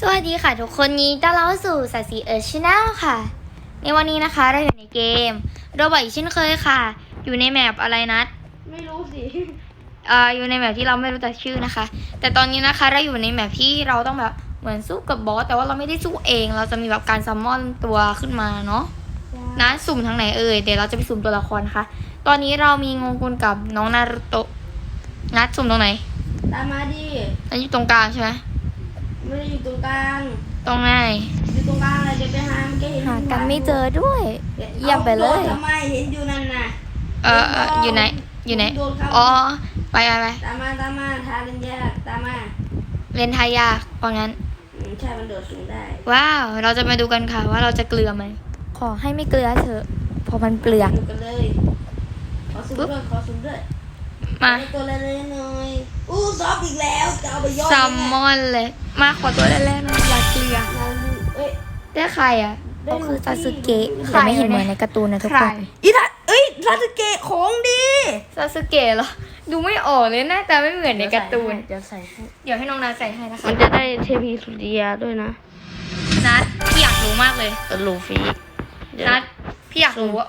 สวัสดีค่ะทุกคนยินดีต้อนรับสู่สัตสีเอิร์ชแนลค่ะ ในวันนี้นะคะเราอยู่ในเกมโรบอทอีกเช่นเคยค่ะ อยู่ในแมปอะไรนัดไม่รู้สิเอ่ออยู่ในแมปที่เราไม่รู้จักชื่อนะคะ แต่ตอนนี้นะคะเราอยู่ในแมปที่เราต้องแบบเหมือนสู้กับบอสแต่ว่าเราไม่ได้สู้เอง เราจะมีแบบการซัมมอนตัวขึ้นมาเนาะนะสุ่มทางไหนเอ่ยเดี๋ยวเราจะไปสุ่มตัวละครนะคะตอนนี้เรามีงงกุลกับน้องนารุโตะนัดสุ่มตรงไหนตามมาดินัดอยู่ตรงกลางใช่ไหม ไม่ได้อยู่ตรงกลางตรงไหนอยู่ตรงกลางเลยเดี๋ยวไปหามันก็เห็นหากันไม่เจอด้วย เยี่ยมไปเลยอาโดดทำไมเห็นอยู่นั่นน่ะเออเอออยู่ไหนอยู่ไหนโดดเข้าอ๋อไปไปไปตามมาตามมาทาเล่นยากตามมาเล่นทายากเพราะงั้นอืมใช่มันโดดสูงได้ ว้าว เราจะมาดูกันค่ะว่าเราจะเกลือไหมขอให้ไม่เกลือเถอะเพราะมันเปลือกดูกันเลยขอซูมด้วยขอซูมด้วย มาได้ตัวเล็กๆหน่อยอู้ซอฟอีกแล้วจะเอาไปย่อยซัมมอนเลย มาขอตัวแรกๆนะอยากเกลือนารูเอ้ยได้ใครอะได้ก็คือลูฟี่ซาสึเกะแต่ไม่เห็นเหมือนในการ์ตูนนะทุกคนอีทัเอ้ยทัสเกะของดีซาสึเกะเหรอดูไม่ออกเลยหน้าตาไม่เหมือนในการ์ตูน เดี๋ยวใส่ให้เดี๋ยวให้น้องนาใส่ให้นะคะ มันจะได้เทพีสุริยาด้วยนะ นัดพี่อยากรู้มากเลยตัวลูฟี่เดี๋ยวนัดพี่อยากรู้ว่า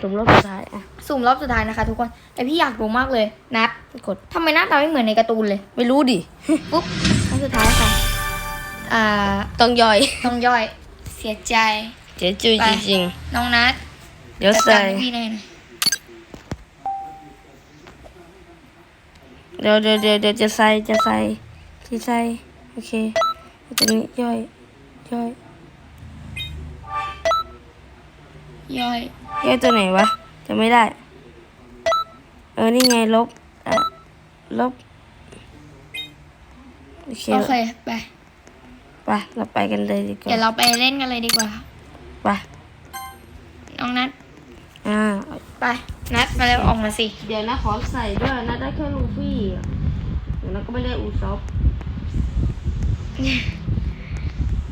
สมรอบสุดท้ายอะสุ่มรอบสุดท้ายนะคะ ทุกคนแต่พี่อยากรู้มากเลยนัดกดทำไมหน้าตาไม่เหมือนในการ์ตูนเลยไม่รู้ดิปุ๊บครั้งสุดท้ายค่ะอ่าต้องย่อยน้องย่อย เสียใจเจ๊จุยไปจริงน้องนัดๆเดี๋ยวจัดใส่การให้พี่หน่อยนะเดี๋ยวเดี๋ยวเดี๋ยวเดี๋ยวจะใส่จะใส่ที่ใส่โอเคตัวนี้ย่อยย่อยย่อย ย่อยตัวไหนวะจะไม่ได้ เออ นี่ไงลบอะลบ โอเคโอเคไปไปเราไปกันเลยดีกเดี๋ยวว่าเราไปเล่นกันเลยดีกว่าไปน้องนัดอ่าไปนัดมาแล้วออกมาสิ เดี๋ยวนะขอใส่ด้วยนะได้แค่ลูฟี่อะเดี๋ยวนะก็ไม่ได้อูซอฟ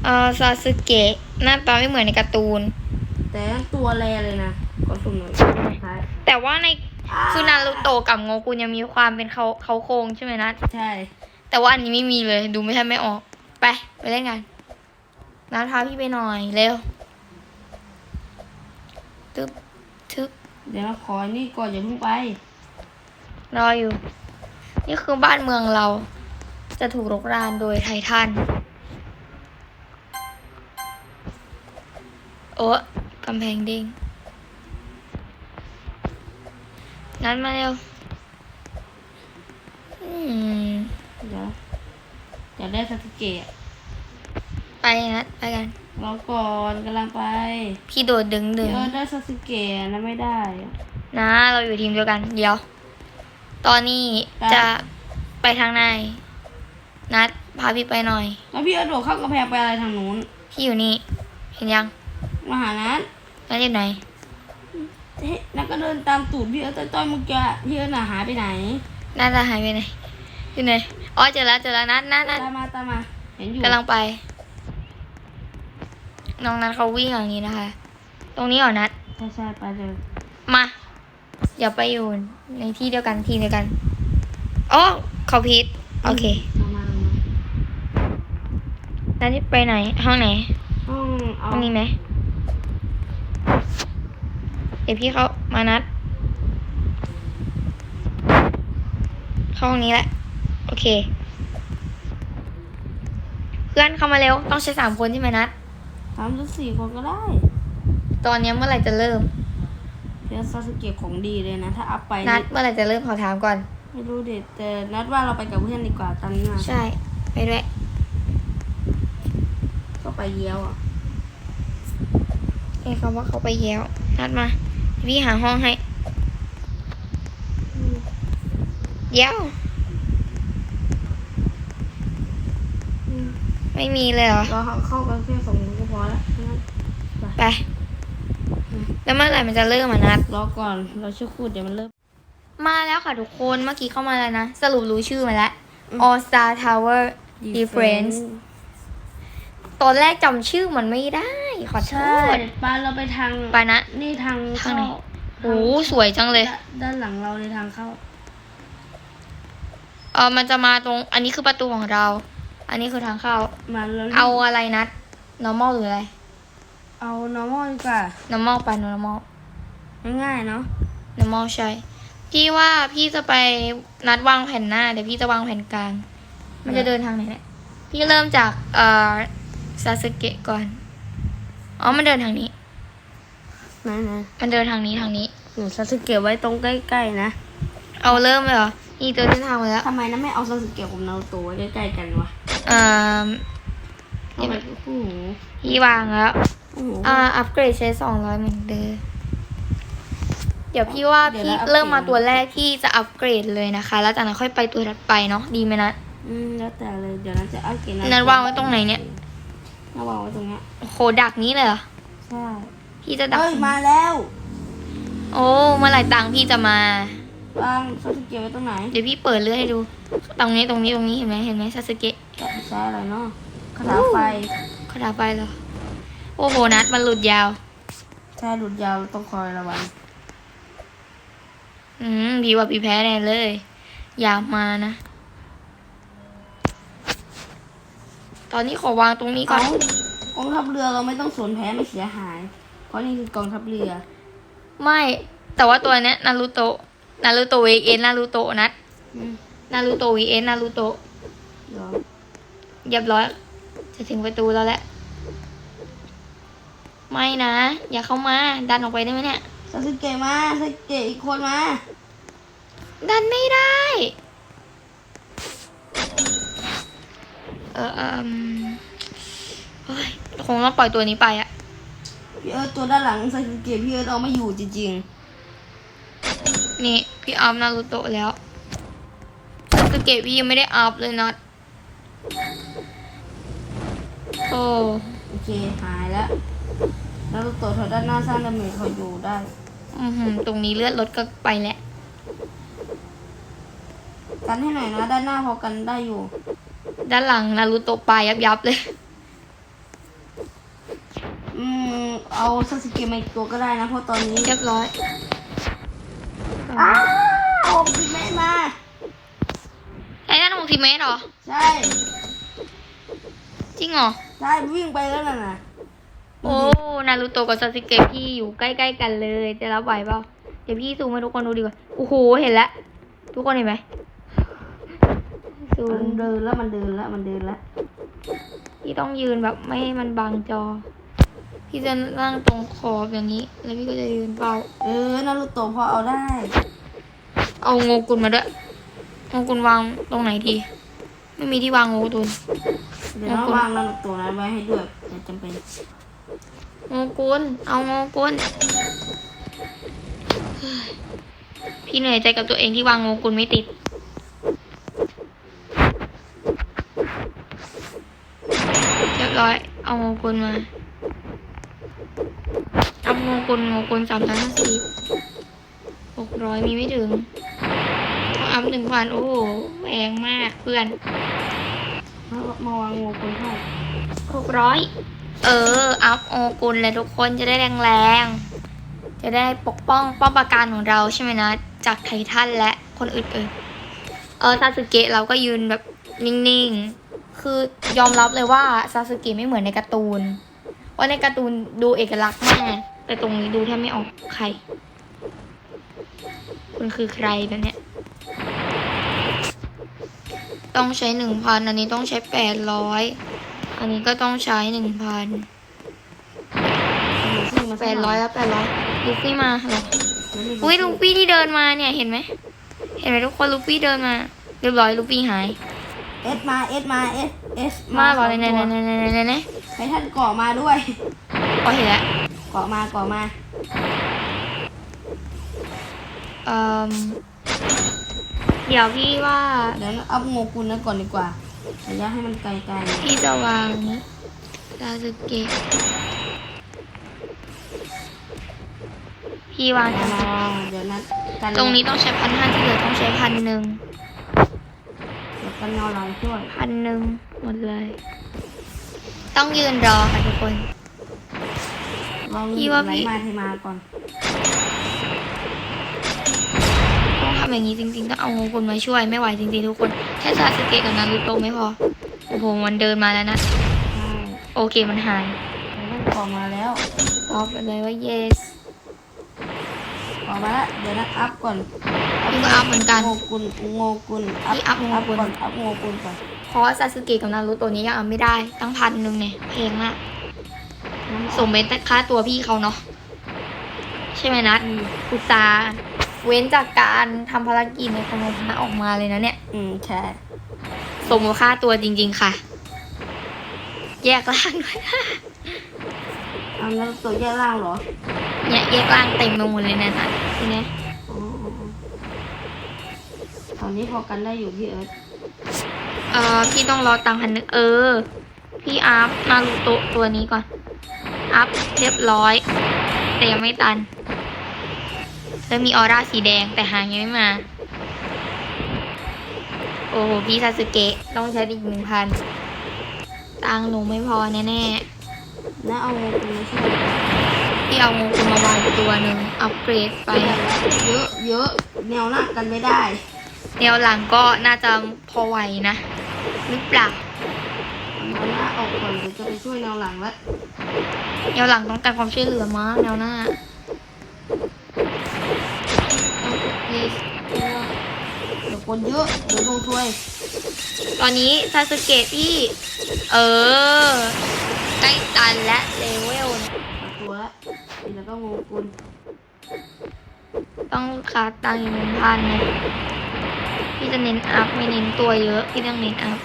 เออซาสึเกะหน้าตาไม่เหมือนในการ์ตูน แต่ตัวแรเลยนะขอสุ่มหน่อยสุดท้ายแต่ว่าในคือนารูโตะกับโงกุนยังมีความเป็นเขาเขาโครงใช่ไหมนัดใช่ แต่ว่าอันนี้ไม่มีเลยดูไม่ทันไม่ออก ไป ไปเล่นกันนัดพาพี่ไปหน่อย เร็วตึ๊บทึบเดี๋ยวนะขออันนี่ก่อนอย่าเพิ่งไป รออยู่ นี่คือบ้านเมืองเรา จะถูกรุกรานโดยไททันโอ้ กำแพงเด้งงั้นมาเร็วอืมเดี๋ยวอยากได้ซาสึเกะไปนัดไปกันรอก่อนกำลังไป พี่โดดดึงดึงเดี๋ยวได้ซาสึเกะนะไม่ได้อะนะเราอยู่ทีมเดียวกัน เดี๋ยว ตอนนี้ไปจะไปทางไหนนัดพาพี่ไปหน่อย แล้วพี่เอาโดดเข้ากำแพงไปอะไรทางนู้น พี่อยู่นี่ เห็นยัง มาหานั ทนัดอยู่ไหนเฮ้ยนัทก็เดินตามตูดพี่เอิร์ธต้อยๆเมื่อกี้พี่เอิร์ธน่ะหายไปไหนน่าจะหายไปไหนอยู่ไหนอ๋อเจอแล้วเจอแล้วนัดนัดนัดตามมาตามมาเห็นอยู่กำลังไป น้องนัดเขาวิ่งอย่างนี้นะคะ ตรงนี้เหรอนัดใช่ใช่ๆไปเลยมาเดี๋ยวไปอยู่ในที่เดียวกันทีมเดียวกันอ๋อเขาพีทโอเคมามามานัดนี่ไปไหนห้องไหนห้องเอาห้องนี้ไหม เดี๋ยวพี่เขามานัด เข้าห้องนี้แหละ โอเค เพื่อนเข้ามาเร็ว ต้องใช้สามคนใช่ไหมนัดสามหรือสี่คนก็ได้ ตอนนี้เมื่อไหร่จะเริ่มเดี๋ยวซาสึเกะของดีเลยนะ ถ้าอัพไปนัดนี่เมื่อไหร่จะเริ่มขอถามก่อน ไม่รู้เด็ดแต่นัดว่าเราไปกับเพื่อนดีกว่าตอนนี้นะใช่ ไปด้วย ก็ไปเยี่ยวอะเอ้คำว่าเขาไปแย้วนัดมา พี่หาห้องให้แย้วไม่มีเลยเหรอ เราเข้ากันแค่สองคนก็พอแล้วงั้นไป แล้วเมื่อไหร่มันจะเริ่มอะนัด รอก่อน เราชื่อคูดเดี๋ยวมันเริ่ม มาแล้วค่ะทุกคน เมื่อกี้เข้ามาแล้วนะ สรุปรู้ชื่อมาแล้ว All Star Tower Difference ตอนแรกจำชื่อมันไม่ได้ ขอโทใช่ษปาเราไปทางไปนะ นี่ทางทางเข้าไหน โอ้สวยจังเลย ด้านด้านหลังเราในทางเข้า เออมันจะมาตรง อันนี้คือประตูของเรา อันนี้คือทางเข้า มาแล้วเอาอะไรนัด normal หรืออะไร เอา normal ดีกว่า normal ไป normal ง่ายๆเนาะ normal ใช่ พี่ว่าพี่จะไปนัดวางแผ่นหน้า เดี๋ยวพี่จะวางแผ่นกลาง มันจะเดินทางไหนเนี่ย พี่เริ่มจากเอ่อ ซาสึเกะก่อน อ๋อ มันเดินทางนี้ ไหนไหนมันเดินทางนี้ทางนี้ หนูซาสึเกะไว้ตรงใกล้ๆนะเอาเริ่มเลยเหรอ นี่เจอเส้นทางมาแล้วทำไมนะไม่เอาซาสึเกะกับนารูโตะไว้ใกล้ๆกันวะเอ่อทำไมโอ้โหพี่วางแล้ว โอ้โห อ่า อัปเกรดใช้สองร้อยเหมือนเดิม เดี๋ยวพี่ว่าเดี๋ยวพี่เราอัปเกรด เริ่มมาตัวแรกที่จะอัปเกรดเลยนะคะ แล้วจากนั้นค่อยไปตัวถัดไปเนาะ ดีไหมนะ อืมแล้วแต่เลยเดี๋ยวนั้นจะเอาเกะนั้นวางไว้ตรงไหนเนี่ย น่าวางไว้ตรงเนี้ยโอ้โหดักนี้เลยเหรอใช่พี่จะดักเฮ้ยมาแล้วโอ้เมื่อไหร่ตังค์พี่จะมา วางซาสึเกะไว้ตรงไหนเดี๋ยวพี่เปิดเลื่อยให้ดู ตรงนี้ตรงนี้ตรงนี้เห็นไหมเห็นไหมซาสึเกะใช้อะไรเนาะคาถาไฟคาถาไฟเหรอ โอ้โหนัดมันหลุดยาว ใช่หลุดยาวต้องคอยระวังอืมพี่ว่าพี่แพ้แน่เลย อย่ามานะ ตอนนี้ขอวางตรงนี้ก่อนเอากองทัพเรือเราไม่ต้องสวนแพ้ไม่เสียหาย เพราะนี่คือกองทัพเรือ ไม่ แต่ว่าตัวเนี้ยนารูโตะ นารูโตะวีเอ็นนารูโตะนัดอืม นารูโตะวีเอ็นนารูโตะเดี๋ยวเรียบร้อย จะถึงประตูแล้วแหละ ไม่นะ อย่าเข้ามา ดันออกไปได้ไหมเนี่ย ซาสึเกะมาซาสึเกะอีกคนมา ดันไม่ได้ เออเอมเฮ้ยคงต้องปล่อยตัวนี้ไปอะพี่เอิร์ธตัวด้านหลังซาสึเกะพี่เอิร์ธเอาไม่อยู่จริงนี่พี่อัพนารูโตะแล้วซาสึเกะพี่ยังไม่ได้อัพเลยนะโอ้ๆ โอเคหายแล้วแล้วลูกโตะเธอด้านหน้าสร้างดาเมจคอยอยู่ได้ อือหือตรงนี้เลือดลดก็ไปแล้ว กันให้หน่อยนะด้านหน้าพอกันได้อยู่ ด้านหลังนารูโตะปลายยับยับๆเลย อืม เอาซาสึเกะมาอีกตัวก็ได้นะ เพราะตอนนี้เรียบร้อยอ้าวเอาพิมพ์มา ไอ้นั่นหกสิบเมตรเหรอ ใช่ จริงเหรอ ใช่ วิ่งไปแล้วน่ะนะโอ้ นารูโตะกับซาสึเกะพี่อยู่ใกล้ๆกันเลย จะรับไหวเปล่า เดี๋ยวพี่ซูมให้ทุกคนดูดีกว่า โอ้โห เห็นแล้ว ทุกคนเห็นไหม ซูมัมนเดินแล้วมันเดินแล้วมันเดินแล้วพี่ต้องยืนแบบไม่ให้มันบังจอ พี่จะนั่งตรงขอบอย่างนี้ แล้วพี่ก็จะยืนเป้าเออนารูโตะพอเอาได้ เอาโงกุลมาด้วยโงกุลวางตรงไหนดี ไม่มีที่วางโงกุลเดี๋ยวน้องวางนารูโตะนั้นไว้ให้ด้วยเดี๋ยวจำเป็นโงกุลเอาโงกุลเฮ้ยพี่เหนื่อยใจกับตัวเองที่วางโงกุลไม่ติด รียบร้อย เอาโงกุลมา เอาโงกุลโงกุลสามพันห้าสิบหกร้อยมีไม่ถึงต้องอัพหนึ่งพันโอ้โหแพงมากเพื่อนมามาวางงูคนให้หกร้อยเออ อัพโอกุลเลยทุกคนจะได้แรงๆ จะได้ปกป้องป้อมปราการของเราใช่ไหมนะ จากไททันและคนอื่นๆ เออซาสึเกะเราก็ยืนแบบนิ่งๆ คือยอมรับเลยว่าซาสึเกะไม่เหมือนในการ์ตูนว่าในการ์ตูนดูเอกลักษณ์มากแต่ตรงนี้ดูแทบไม่ออกใคร คุณคือใครแบบเนี้ย ต้องใช้หนึ่งพันอันนี้ต้องใช้แปดร้อยอันนี้ก็ต้องใช้หนึ่งพันแปดร้อยแล้วแปดร้อยลูฟี่มาเหรอไม่ได้อุ้ยลูฟี่ที่เดินมาเนี่ยเห็นไหม เห็นไหมทุกคนลูฟี่เดินมา เรียบร้อยลูฟี่หาย เอสมาเอสมาเอสเอสมาเหรอสไหงนไหนตัวไหนไหนไหนไหนไหนให้ท่านเกาะมาด้วยอ๋อเห็นแล้วเกาะมาเกาะมาเอ่อเดี๋ยวพี่ว่าเดี๋ยวเอางูกุลนั้นก่อนดีกว่าระยะให้มันไกลๆพี่จะวางนี้ซาสึเกะพี่วางเดี๋ยวทำไมนะเดี๋ยวนะกันตรงนี้ต้องใช้พันห้าที่เหลือต้องใช้พันหนึ่ง เดี๋ยวกันนอนหลังช่วยพันหนึ่งหมดเลย ต้องยืนรอค่ะทุกคนลองพี่ว่าไหลพี่ มาเทมาก่อนต้องทำอย่างนี้จริงๆต้องเอางูคนมาช่วยไม่ไหวจริงๆทุกคน แค่ซาสึเกะกับนารูโตะไม่พอ โอ้โหมันเดินมาแล้วนะ ใช่โอเคมันหาย แล้วมันต่อมาแล้ว ตอบไปเลยว่า yes ต่อมาละเดี๋ยวนะอัพก่อนพี่ก็อัพเหมือนกัน โงกุลโงกุลอัพพี่อัพโงกุล ก่อนอัพโงกุลก่อนเพราะซาสึเกะกับนารุโตะนี้ยังเอาไม่ได้ตั้งพันหนึ่งเนี่ยเพลงละน้ำสมเป็นค่าตัวพี่เขาเนาะใช่ไหมนัดอืมอุตส่าห์เว้นจากการทำภารกิจในคอมพระออกมาเลยนะเนี่ย อืมใช่สมกับค่าตัวจริง ๆ ค่ะ แยกล่างด้วย เอาแล้วตัวแยกล่างเหรอ เนี่ยแยกล่างเต็มไปหมดเลยนะนัดทีเนี้ยอ๋ออ๋ออ๋อตอนนี้พอกันได้อยู่พี่เอิร์ธเออพี่ต้องรอตังค์พันนึงเออ พี่อัพนารูโตะตัวนี้ก่อน อัพเรียบร้อย แต่ยังไม่ตัน แล้วมีออร่าสีแดงแต่หางยังไม่มา โอ้โห พี่ซาสึเกะต้องใช้อีกหนึ่งพันตังค์หนูไม่พอแน่แล้วเอาโงกุลมาช่ วยๆพี่เอางูคุณมาวางตัวหนึ่งอัปเกรดไป เยอะเยอะแนวหน้ากันไม่ได้แนวหลังก็น่าจะพอไหวนะหรือเปล่าเอาหน้าออกก่อนเดี๋ยวจะไปช่วยแนวหลังแล้วแนวหลังต้องการความช่วยเหลือมากแนวหน้า Yes เดี๋ยวคนเยอะเดี๋ยวลงช่วย ตอนนี้ซาสึเกะพี่ เออใกล้ตันและเลเวลเนี่ยเอาตัวละแล้ว ก็โงกุลต้องคาตังค์หนึ่งพันนะพี่จะเน้นอัพไม่เน้นตัวเยอะ พี่ต้องเน้นอัพ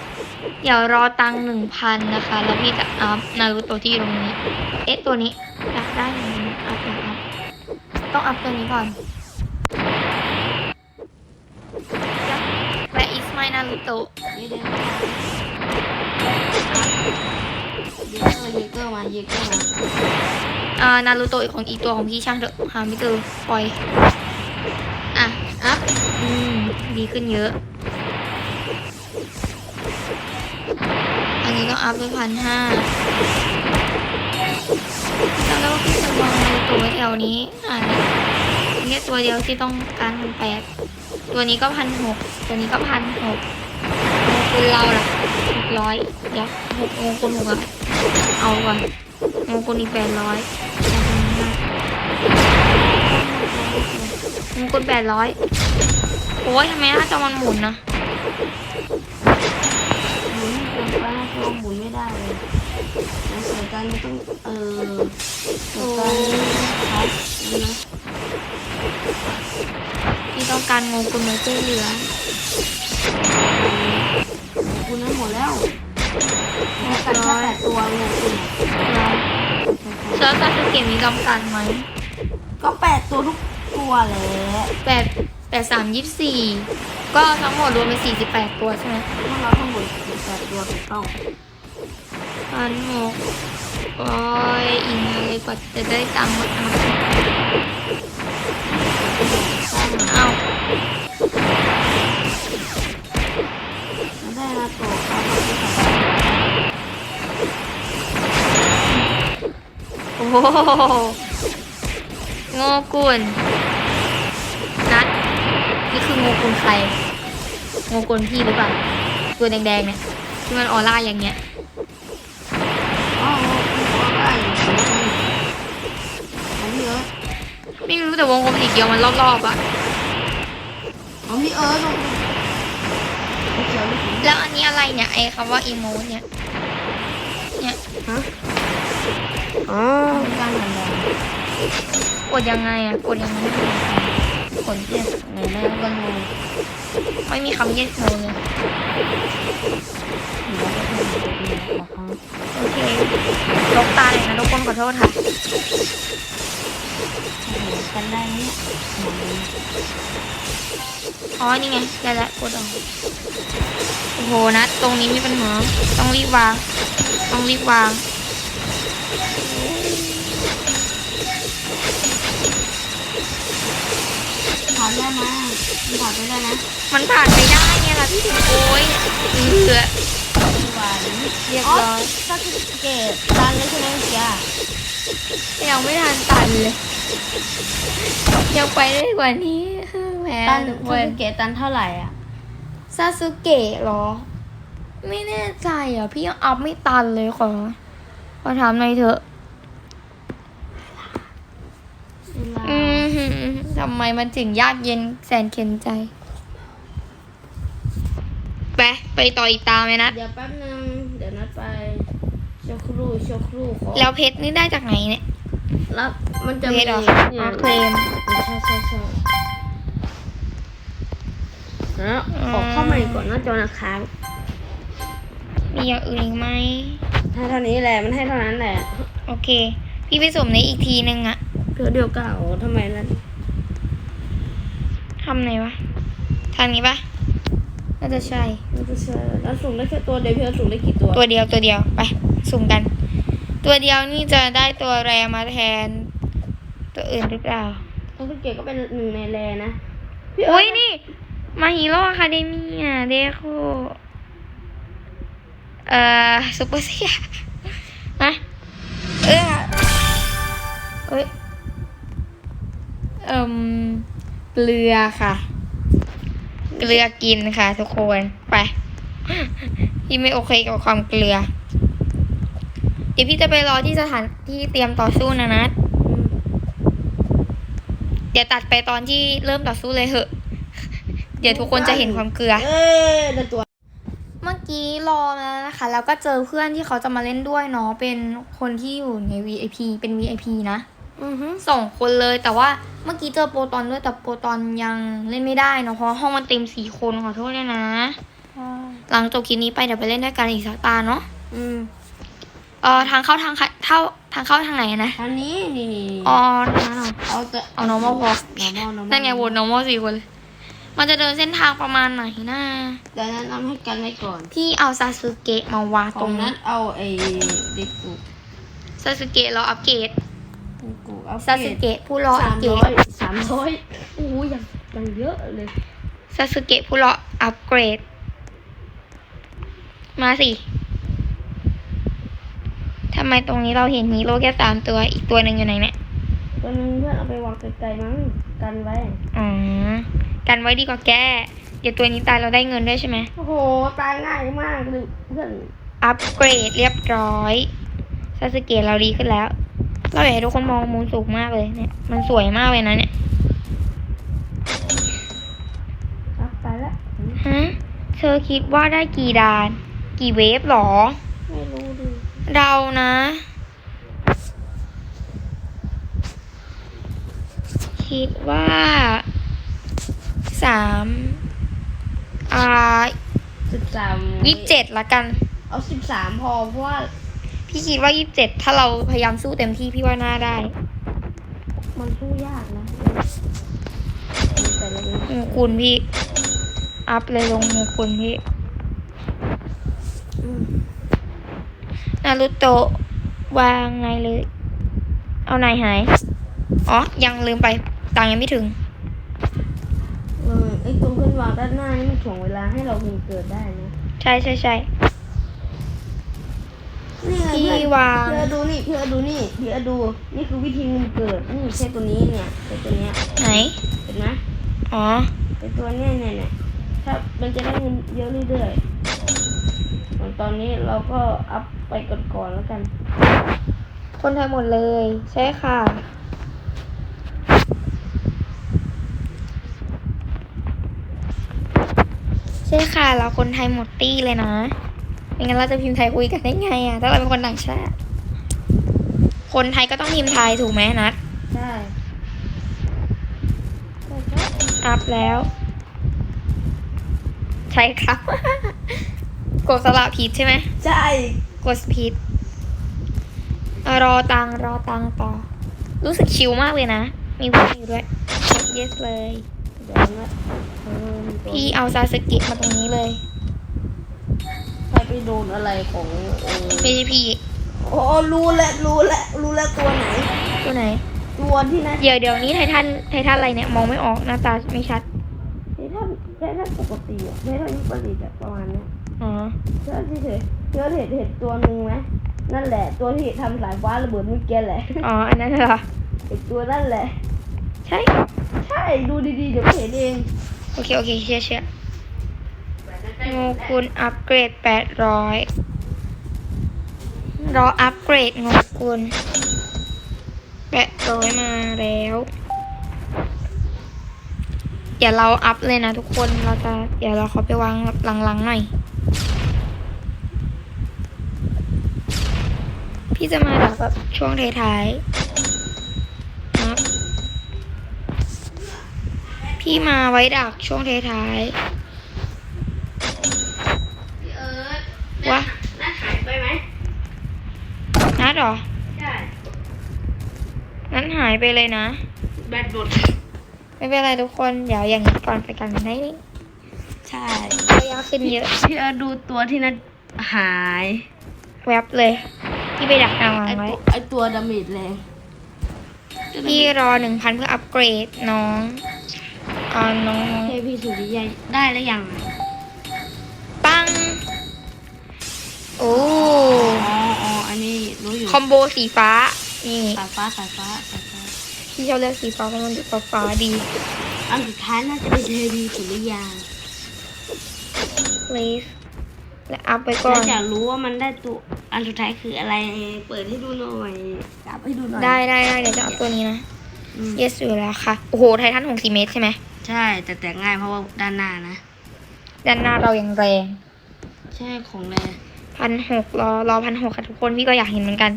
เดี๋ยวรอตังหนึ่งพันนะคะ แล้วพี่จะอัพนารูโตที่ตรงนี้ เอ๊ะตัวนี้อยากได้เหมือนกันอัพอยากอัพต้องอัพตัวนี้ก่อน Where is my Naruto นี่เดนเยเกอร์เยเกอร์มาเยเกอร์มา อ่านารูโตะของอีกตัวของพี่ช่างเถอะหาไม่เจอปล่อย อะ อัพ อืม ดีขึ้นเยอะ อันนี้ต้องอัพด้วยพันห้าแล้วพี่จะวางนารูโตะไว้แถวนี้ อ่าเนี่ยตัวเดียวที่ต้องการพันแปดตัวนี้ก็พันหกตัวนี้ก็พันหกคุณเราล่ะหกร้อยเดี๋ยวหกโมงคุณหกอะ เอาก่อนโมงคุณอีกแปดร้อยมงกุฎแปดร้อยโอ้ยทำไมหน้าจอมันหมุนนะหมุนเกินไปนะตัวหมุนไม่ได้เลยนะสายการต้องเออสายการครับนี่นะที่ต้องการงงกุฎมาช่วยเหลือคุณนั้นหมดแล้ว แค่กันแค่แปดตัวโงกุลเซิร์ฟซาสึเกะมีจำกัดไหมก็แปดตัวทุกตัวแหละแปดแปดสามยี่สี่ก็ทั้งหมดรวมเป็นสี่สิบแปดตัวใช่ไหมพวกเราทั้งหมดแปดตัวถูกต้องพันหกร้อยอีกเลยกว่าจะได้ตังค์มาเอาเอาไม่ได้นะตัวเอา องโอ้โหโงกุลนัดนี่คือโงกุลใครโงกุลพี่หรือเปล่าตัวแดงๆเนี่ยที่มันออร่าอย่างเงี้ยอ๋อคุณตัวได้ของพี่เอิร์ธไม่รู้แต่วงกลมสีเขียวมันรอบๆอะของพี่เอิร์ธลงแล้วอันนี้อะไรเนี่ยไอ้คำว่าอีโมเนี่ยเนี่ยฮะ อ๋อเป็นการหันแดงกดยังไงอะกดยังไงผลเทียบไหนแม่ก็รู้ไม่มีคำ yes no เลยเดี๋ยวจะทำแบบนี้ขอครั้งโอเคลบตาเลยนะทุกคนขอโทษค่ะกันได้ไหมเนี่ยหมดเลยอ๋อ นี่ไง ได้แล้วกดออกโอ้โหนะ ตรงนี้มีปัญหาต้องรีบวาง ต้องรีบวาง ผ่านไปได้นะมันผ่านไปได้เนี่ยล่ะพี่ถึงโอ้ยเอือหวานเรียบอ๋อร้อยซาสึเกะตันเลยใช่ไหมเมื่อกี้อะยังไม่ทันตันเลยยังไปได้กว่านี้แหมตันทุกคซานสึเกะตันเท่าไหร่อะซาสึเกะเหรอ ไม่แน่ใจอะ พี่ยังอัพไม่ตันเลยขอขอถามหน่อยเถอะ เวลา อืมหืม ทำไมมันถึงยากเย็นแสนเข็นใจ ไป ไปต่ออีกตาไหมนะ เดี๋ยวแป๊บนึง เดี๋ยวนัดไปโชว์ครูโชว์ครูขอแล้วเพชรนี่ได้จากไหนเนี่ย แล้วมันจะเพมีชรเหรอเนี่อ๋ยอเคลมใช่ใช่ใช่แล้วขอเข้าใหม่ก่อนหน้าจอนะครับมีอย่างอื่นอีกไหมให้เท่านี้แหละ มันให้เท่านั้นแหละ โอเค พี่ไปสวมในอีกทีนึงอะ เดี๋ยวเดี๋ยวเก่าทำไมนั้นทำไหนวะ ทางนี้ปะน่าจะใช่มันจะใช่แล้วสุ่มได้แค่ตัวเดียวพี่สุ่มได้กี่ตัว ตัวเดียวตัวเดียวไปสุ่มกัน ตัวเดียวนี่จะได้ตัวแรมาแทน ตัวอื่นหรือเปล่าต้องเกตก็เป็นหนึ่งในแลนะอุ้ยนี่ มาฮีโร่อะคาเดมีอะเดโคเอ่อซุปเปอร์เซียฮะเออเอ้ย เอ่มเกลือค่ะ เกลือกินค่ะ ทุกคนไปพี่ไม่โอเคกับความเกลือ เดี๋ยวพี่จะไปรอที่สถานที่เตรียมต่อสู้นะนัดอืมเดี๋ยวตัดไปตอนที่เริ่มต่อสู้เลยเหอะ เดี๋ยวทุกคนจะเห็นความเกลือ เอ้ยได้ตัว เมื่อกี้รอมาแล้วนะคะ แล้วก็เจอเพื่อนที่เขาจะมาเล่นด้วยเนาะ เป็นคนที่อยู่ใน VIP เป็น VIP นะ อือฮึสองคนเลยแต่ว่าเมื่อกี้เจอโปรตอนด้วยแต่โปรตอนยังเล่นไม่ได้เนาะเพราะห้องมันเต็มสี่คนขอโทษเลยนะหลังจบคลิปนี้ไปเดี๋ยวไปเล่นด้วยกันอีกสักตาเนาะอืมเออทางเข้าทางเท่าทางเข้าทางไหนนะทางนี้นี่นี่นี่อ๋อทางนั้นเหรอ เอาแต่เอา normal พอ normal normal นั่นไงวน normal สี่คนเลยมันจะเดินเส้นทางประมาณไหนนะเดี๋ยวแนะนำให้กันไว้ก่อน พี่เอาซาสึเกะมาวางขตอรงงนันี้ดเอาไอ้เด็กกูซาสึเกะเราอัปเกรดเด็ กกูเอาซาสึเกะผู้รออัสาปมเกรร้อดยสามร้อยโอ้ยยังยังเยอะเลย ซาสึเกะผู้รออัปเกรด มาสิทำไมตรงนี้เราเห็นฮีโร่แค่สามตัวอีกตัวหนึ่งอยู่ไหนเนี่ยตัวนึงเพื่อนเอาไปวางไกลๆมั้งกันไว้ อ๋อกันไว้ดีกว่าแก้เดี๋ยวตัวนี้ตายเราได้เงินด้วยใช่ไหม โอ้โห ตายง่ายมากเลยเพื่อนอัปเกรดเรียบร้อยซาสึเกะเราดีขึ้นแล้ว เราอยากให้ทุกคนมองมุมสูงมากเลยเนี่ย มันสวยมากเลยนะเนี่ยอะตายละฮะเธอคิดว่าได้กี่ดาน กี่เวฟหรอ ไม่รู้ดิเรานะคิดว่าสามอ่าสิบสามยี่สิบเจ็ดละกัน เอาสิบสามพอเพราะว่า พี่คิดว่ายี่สิบเจ็ดถ้าเราพยายามสู้เต็มที่พี่ว่าน่าได้ มันสู้ยากนะแต่ละเว็บหมูคุณพี่ อัพเลยลงหมูคุณพี่อืมนารุโตะวางไงเลย เอาไหนหาย อ๋อ ยังลืมไป ตังค์ยังไม่ถึงเออไอตรงขึ้นวางด้านหน้านี่มันถ่วงเวลาให้เราเกิดได้นะ ใช่ใช่ใช่ นี่ไงพี่เพื่อนวางเพื่อดูนี่เพื่อดูนี่เพื่อดูนี่คือวิธีมันเกิดนี่ใช่ตัวนี้เนี่ยใช่ตัวเนี้ยไหน เห็นไหมอ๋อ ไอตัวเนี้ยเนี่ยเนี่ยถ้ามันจะได้เงินเยอะเรื่อยๆส่วนตอนนี้เราก็อัพไปก่อนๆแล้วกัน คนไทยหมดเลย ใช่ค่ะ ใช่ค่ะ เราคนไทยหมดตี้เลยนะ ไม่งั้นเราจะพิมพ์ไทยคุยกันได้ไงอะถ้าเราเป็นคนต่างชาติ คนไทยก็ต้องพิมพ์ไทยถูกไหมนัดใช่ใช่ครับอัพแล้ว ใช่ครับ กดสละผิดใช่ไหม ใช่ กดผิดอะรอตังค์รอตังค์ต่อ รู้สึกชิลมากเลยนะ มีเพื่อนอยู่ด้วย yes เลยเดี๋ยวนะเออมีตัวพี่เอาซาสึกิมาตรงนี้เลยใคร ไปโดนอะไรของเออไม่ใช่พี่โอ้รู้แล้วรู้แล้วรู้แล้วตัวไหน ตัวไหน ตัวที่นะเดี๋ยวเดี๋ยวนี้ไททันไททันอะไรเนี่ยมองไม่ออกหน้าตาไม่ชัดที่ท่านที่ท่านปกติอะที่ท่านปกติแบบประมาณเนี้ยอ๋อเชื่อที่เฉยเชื่อเห็นเห็นตัวหนึ่งไหมนั่นแหละ ตัวที่ทำสายฟ้าระเบิดเมื่อกี้แหละอ๋ออันนั้นเหรอไอตัวนั่นแหละ ใช่เหรอใช่ดูดีๆเดี๋ยวก็เห็นเอง โอเค โอเคเชื่อเชื่อแบบนั้น งูคุณอัปเกรดแปดร้อยรออัปเกรดงูคุณแปดร้อยมาแล้ว เดี๋ยวเราอัพเลยนะทุกคนเราจะเดี๋ยวเราขอไปวางหลังๆหน่อย พี่จะมาดักแบบช่วงท้ายๆพี่มาไว้ดักช่วงท้ายพี่เอิร์ธ ๆวะ น่าหายไปไหม นั ดเหรอ ใช่นั้นหายไปเลยนะ แบตหมดไม่เป็นไรทุกคนเดี๋ยวอย่างนี้ก่อนไปกันได้ใช่ระยะขึ้นเยอะพี่เอิร์ธดูตัวที่นัดหาย แวบเลยพี่ไปดักนางวางไอไว้ตัวไอตัวดาเมจแรงพี่รอหนึ่งพันเพื่ออัปเกรดน้องเอาน้องเทพีสุริยาได้แล้วยัง ปัง โอ้อ๋ออ๋ออันนี้ รู้อยู่คอมโบสีฟ้า นี่สายฟ้าสายฟ้าสายฟ้าพี่ชอบเลือกสีฟ้าเพราะมันดูฟ้าฟ้าๆดี อันสุดท้ายน่าจะเป็นเทพีสุริยา please และอัพไปก่อถ้านอยากรู้ว่ามันได้ตัวอันสุดท้ายคืออะไร เปิดให้ดูหน่อยจับให้ดูหน่อยได้ได้ได้เดี๋ยวจะอัพตัวนี้นะอืม yes อยู่แล้วค่ะ โอ้โห ไททันหกสี่เมตรใช่ไหมใช่ แต่แตกง่ายเพราะว่าด้านหน้านะ ด้านหน้าเรายังแรง ใช่ของแรง พันหกรอรอพันหกค่ะทุกคนพี่ก็อยากเห็นเหมือนกัน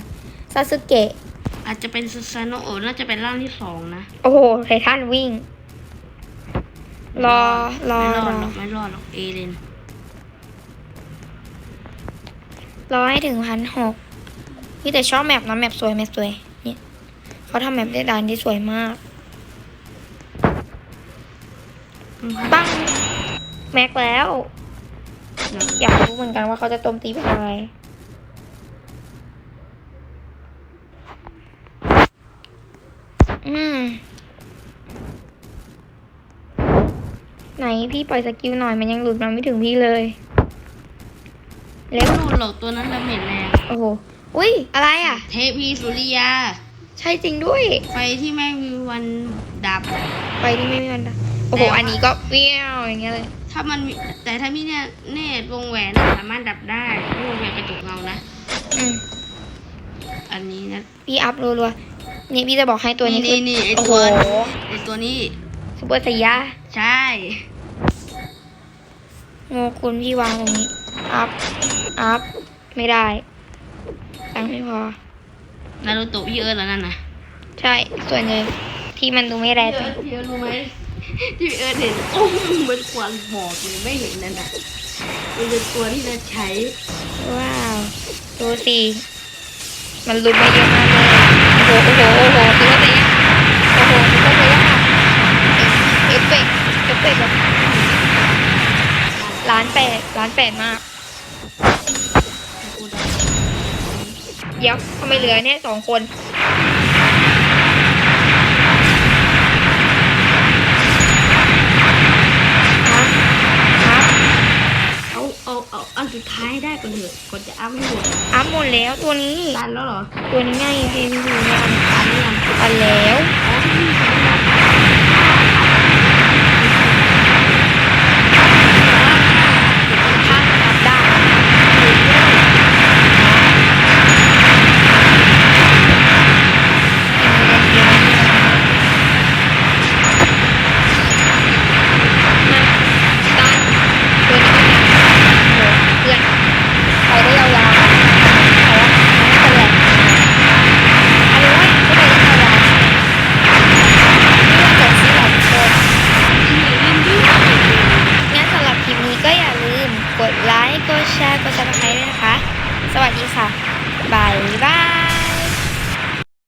ซาสึเกะอาจจะเป็นซูซานโนโอน่าจะเป็นร่างที่สองนะ โอ้โหไททันวิ่ง รอรอไม่รอรดอหรอกไม่รอดหรอกเอเลนรอให้ถึงพันหกพี่แต่ชอบแมปนะแมปสวยแมปสวยเนี่ยเขาทำแมปได้ดานที่สวยมากปังแม็กแล้ว อยากรู้เหมือนกันว่าเขาจะโจมตีเป็นอะไรอืมไหนพี่ปล่อยสกิลหน่อยมันยังหลุดมาไม่ถึงพี่เลยเล็เล็กวหลุดหรอกตัวนั้นดาเมจแรงโอ้โหอุ้ยอะไรอะ เทพีสุริยา ใช่จริงด้วย ไฟที่ไม่มีวันดับไปที่ไม่มีวันดับ โอ้โหแต่ว่าอันนี้ก็เปี้ยวอย่างเงี้ยเลย ถ้ามันมีแต่ถ้ามีเนี่ยเนตรวงแหวนน่ะสามารถดับได้ไม่วงแหวนกระจกเงานะ อืมอันนี้นะ พี่อัพรัวๆนี่พี่จะบอกให้ตัวนี้นี่คือนี่ไอโอ้ตัโหวไอตัวนี้ ซุปเปอร์ไซยาใช่โงคุณพี่วางตรงนี้ อัพ อัพ ไม่ได้ตังค์ไม่พอ นารูโตะพี่เอิร์ธแล้วนั่นนะใช่ ส่วนหนึ่งที่มันดูไม่แรพี่จเอิริงร์ธพี่เอิร์ธรู้ไหม ที่พี่เอิร์ธเห็นโอ้มเป็นควันหมอกเลยไม่เห็นนั่นน่ะมันเป็นตัวที่เราใช้ ว้าว ดูสิ มันลุนมาเยอะมากเลยโอ้โห โอ้โห โอ้โหซุปเปอร์ไซยาโอ้โหซุปเปอร์ไซยาเอฟเฟกต์เอฟเฟกต์แบบล้านแปดล้านแปดมาก เดี๋ยวทำไมเหลือเนี่ยสองคน อาเอาอันสุดท้ายได้ก่อนเถอะก่อนจะอัพให้หมดอัพหมดแล้วตัวนี้ ตันแล้วเหรอ ตัวนี้ง่ายเพนอยู่เนี่ยตันหรือยัง อันแล้ว